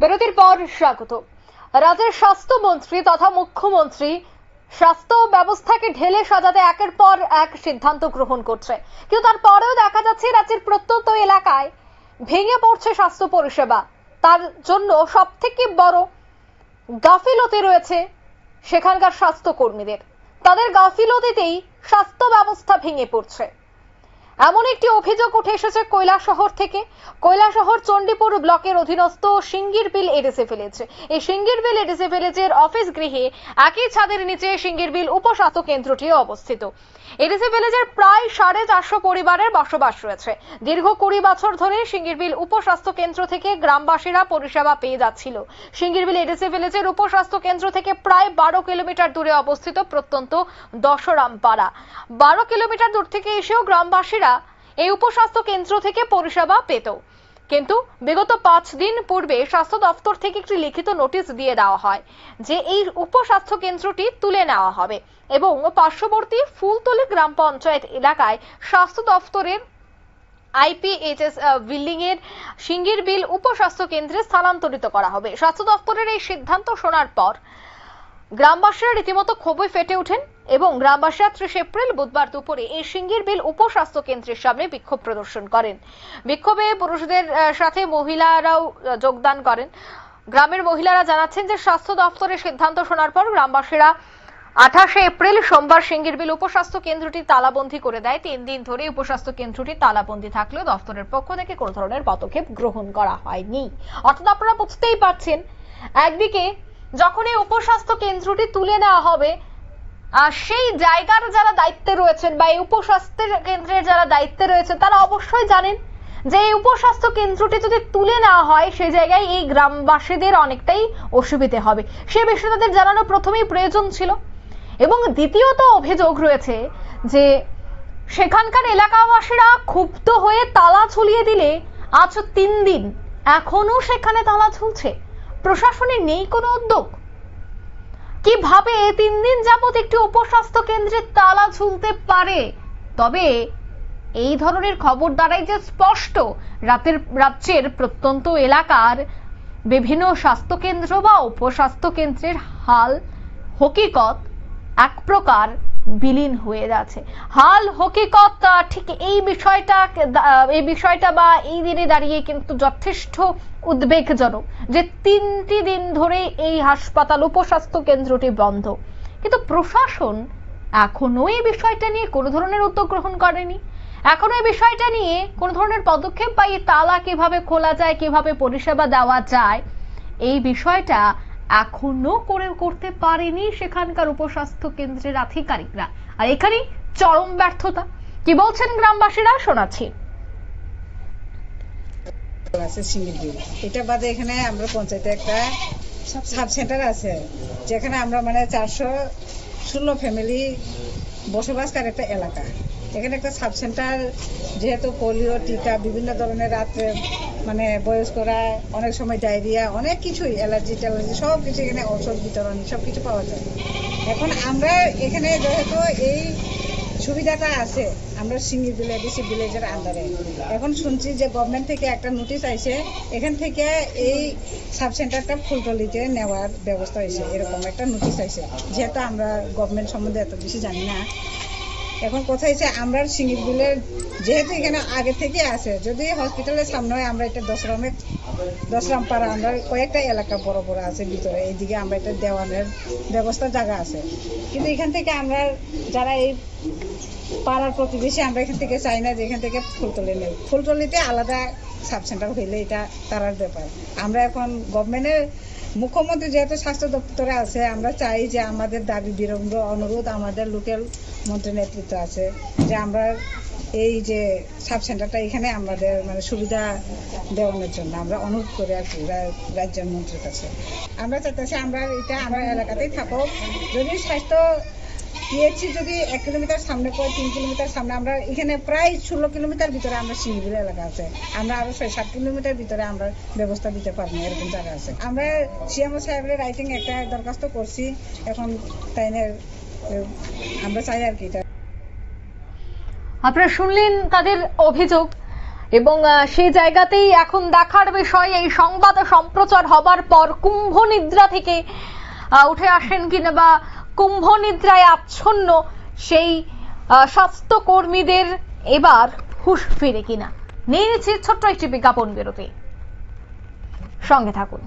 বিরতির পর স্বাগত। রাজ্যের স্বাস্থ্যমন্ত্রী তথা মুখ্যমন্ত্রী স্বাস্থ্য ব্যবস্থাকে ঢেলে সাজাতে একের পর এক সিদ্ধান্ত গ্রহণ করছে। কিন্তু তারপরেও দেখা যাচ্ছে রাজ্যের প্রত্যন্ত এলাকায় ভেঙে পড়ছে স্বাস্থ্য পরিষেবা। তার জন্য সব থেকে বড় গাফিলতি রয়েছে সেখানকার স্বাস্থ্যকর্মীদের। তাদের গাফিলতিতেই স্বাস্থ্য ব্যবস্থা ভেঙে পড়ছে। এমন একটি অভিযোগ উঠে এসেছে কৈলাসহর থেকে। কৈলাসহর চণ্ডীপুর ব্লকের অধীনস্থ সিঙ্গিরবিল এডিসি ভিলেজ। এই সিঙ্গিরবিল এডিসি ভিলেজের অফিস গৃহে একই ছাদের নিচে সিঙ্গিরবিল উপস্বাস্থ্য কেন্দ্রটি অবস্থিত। এডিসি ভিলেজের প্রায় সাড়ে চারশো পরিবারের বসবাস রয়েছে। দীর্ঘ কুড়ি বছর ধরে সিঙ্গিরবিল উপস্বাস্থ্য কেন্দ্র থেকে গ্রামবাসীরা পরিষেবা পেয়ে যাচ্ছিল। সিঙ্গিরবিল এডিসি ভিলেজের উপস্বাস্থ্য কেন্দ্র থেকে প্রায় বারো কিলোমিটার দূরে অবস্থিত প্রত্যন্ত দশরামপাড়া। বারো কিলোমিটার দূর থেকে এসেও গ্রামবাসীরা এই উপস্বাস্থ্য কেন্দ্র থেকে পরিষেবা পেত। কিন্তু বিগত পাঁচ দিন পূর্বে স্বাস্থ্য দপ্তর থেকে একটি লিখিত নোটিশ দিয়ে দেওয়া হয় যে এই উপস্বাস্থ্য কেন্দ্রটি তুলে নেওয়া হবে এবং পার্শ্ববর্তী ফুলতলি গ্রাম পঞ্চায়েত এলাকায় স্বাস্থ্য দপ্তরের আইপিএইচএস বিল্ডিং এর সিঙ্গির বিল উপস্বাস্থ্য কেন্দ্রে স্থানান্তরিত করা হবে। স্বাস্থ্য দপ্তরের এই সিদ্ধান্ত শোনার পর গ্রামবাসীরা রীতিমতো ক্ষোভে ফেটে ওঠেন এবং গ্রামবাসীরা ত্রিশ এপ্রিল বুধবার দুপুরে এই সিঙ্গির বিল উপস্বাস্থ্য কেন্দ্রের সামনে বিক্ষোভ প্রদর্শন করেন। বিক্ষোভে পুরুষদের সাথে মহিলারাও যোগদান করেন। গ্রামের মহিলারা জানাচ্ছেন যে স্বাস্থ্য দপ্তরের সিদ্ধান্ত শোনার পর গ্রামবাসীরা আঠাশে এপ্রিল সোমবার সিঙ্গিরবিল উপস্বাস্থ্য কেন্দ্রটি তালাবন্ধি করে দেয়। তিন দিন ধরে উপস্বাস্থ্য কেন্দ্রটি তালাবন্ধি থাকলেও দপ্তরের পক্ষ থেকে কোনো ধরনের পদক্ষেপ গ্রহণ করা হয়নি। অর্থাৎ আপনারা বুঝতেই পারছেন, একদিকে যখন এই উপস্বাস্থ্য কেন্দ্রটি তুলে নেওয়া হবে, আর সেই জায়গার যারা দায়িত্বে রয়েছেন বা এই উপস্বাস্থ্যের কেন্দ্রের যারা দায়িত্বে রয়েছেন, তারা অবশ্যই জানেন যে এই উপস্বাস্থ্য কেন্দ্রটি যদি তুলে নেওয়া হয়, সেই জায়গায় এই গ্রামবাসীদের অনেকটাই অসুবিধে হবে। সে বিষয়ে তাদের জানানো প্রথমেই প্রয়োজন ছিল। এবং দ্বিতীয়ত অভিযোগ রয়েছে যে সেখানকার এলাকাবাসীরা ক্ষুব্ধ হয়ে তালা ঝুলিয়ে দিলে আজ তিন দিন এখনও সেখানে তালা ঝুলছে। প্রশাসনের নেই কোনো উদ্যোগ? কীভাবে তিন দিন যাবত একটি উপস্বাস্থ্য কেন্দ্রে তালা ঝুলতে পারে? তবে এই ধরনের খবর দ্বারাই যে স্পষ্ট, রাতের, রাজ্যের প্রত্যন্ত এলাকার বিভিন্ন স্বাস্থ্যকেন্দ্র বা উপস্বাস্থ্য কেন্দ্রের হাল, হকিকত এক প্রকার বিলীন হয়ে যাচ্ছে। হাল হকিকত ঠিক এই বিষয়টা এই বিষয়টা বা এই দিনে দাঁড়িয়ে কিন্তু যথেষ্ট উদ্বেগজনক যে তিনটি দিন ধরে এই হাসপাতাল, উপস্বাস্থ্য কেন্দ্রটি বন্ধ। কিন্তু প্রশাসন এখনও এই বিষয়টা নিয়ে কোনো ধরনের উদ্যোগ গ্রহণ করেনি। এখনও এই বিষয়টা নিয়ে কোনো ধরনের পদক্ষেপ বা এই তালা কীভাবে খোলা যায়, কীভাবে পরিষেবা দেওয়া যায়, এই বিষয়টা এখনও করে করতে পারেনি সেখানকার উপস্বাস্থ্য কেন্দ্রের আধিকারিকরা। আর এখানেই চরম ব্যর্থতা। কি বলছেন গ্রামবাসীরা? শোনাচ্ছি। আছে সিঙ্গিল এটা বাদে এখানে আমরা পঞ্চায়েতে একটা সাব সেন্টার আছে, যেখানে আমরা মানে চারশো ষোলো ফ্যামিলি বসবাসকার একটা এলাকা। এখানে একটা সাব সেন্টার যেহেতু পোলিও টিকা, বিভিন্ন ধরনের রাত্রে মানে বয়স্করা অনেক সময় ডায়রিয়া, অনেক কিছুই, অ্যালার্জি ট্যালার্জি সব কিছু এখানে ঔষধ বিতরণ সব কিছু পাওয়া যায়। এখন আমরা এখানে যেহেতু এই সুবিধাটা আছে, আমরা সিঙ্গি ভিলেজ ডিসি ভিলেজের আন্ডারে। এখন শুনছি যে গভর্নমেন্ট থেকে একটা নোটিশ আইছে, এখান থেকে এই সাব সেন্টারটা ফুলতলিতে নেওয়ার ব্যবস্থা হয়েছে, এরকম একটা নোটিশ আইছে। যেহেতু আমরা গভর্নমেন্ট সম্বন্ধে এত বেশি জানি না এখন কথা হয়েছে আমরা সিঙ্গি যেহেতু এখানে আগে থেকে আছে, যদি হসপিটালের সামনে হয়, আমরা এটা দশরামে দশরাম পাড়া আমরা কয়েকটা এলাকা বড় বড় আছে ভিতরে, এইদিকে আমরা এটা দেওয়ানের ব্যবস্থা জায়গা আছে। কিন্তু এখান থেকে আমরা যারা এই পাড়ার প্রতিবেশী, আমরা এখান থেকে চাই না যে এখান থেকে ফুলতলি নেই। ফুলতলিতে আলাদা সাব সেন্টার হইলে এটা তারার ব্যাপার। আমরা এখন গভর্নমেন্টের মুখ্যমন্ত্রী যেহেতু স্বাস্থ্য দপ্তরে আছে, আমরা চাই যে আমাদের দাবি বিরম্ব অনুরোধ আমাদের লোকাল মন্ত্রী নেতৃত্ব আছে, যে আমরা এই যে সাব সেন্টারটা এখানে আমাদের মানে সুবিধা দেওয়ানোর জন্য আমরা অনুরোধ করি আর কি রাজ্যের মন্ত্রীর কাছে। আমরা চাইতেছি আমরা এটা আমরা এলাকাতেই থাকুক। যদি স্বাস্থ্য পিএইচসি যদি এক কিলোমিটার সামনে পড়ে, তিন কিলোমিটার সামনে, আমরা এখানে প্রায় ষোলো কিলোমিটার ভিতরে আমরা শিলিগুড়ি এলাকা আছে। আমরা আরও ছয়, সাত কিলোমিটার ভিতরে আমরা ব্যবস্থা দিতে পারব এরকম জায়গা আছে। আমরা সিএমও সাহেবের রাইটিং একটা দরখাস্ত করছি, এখন তাইনের আমরা চাই আর কি আপনারা শুনলেন তাদের অভিযোগ, এবং সেই জায়গাতেই এখন দেখার বিষয়, এই সংবাদ সম্প্রচার হবার পর কুম্ভ নিদ্রা থেকে উঠে আসেন কিনা বা কুম্ভ নিদ্রায় আচ্ছন্ন সেই স্বাস্থ্যকর্মীদের এবার হুশ ফিরে কিনা। নিয়ে নিচ্ছি ছোট্ট একটি বিজ্ঞাপন বিরতি। সঙ্গে থাকুন।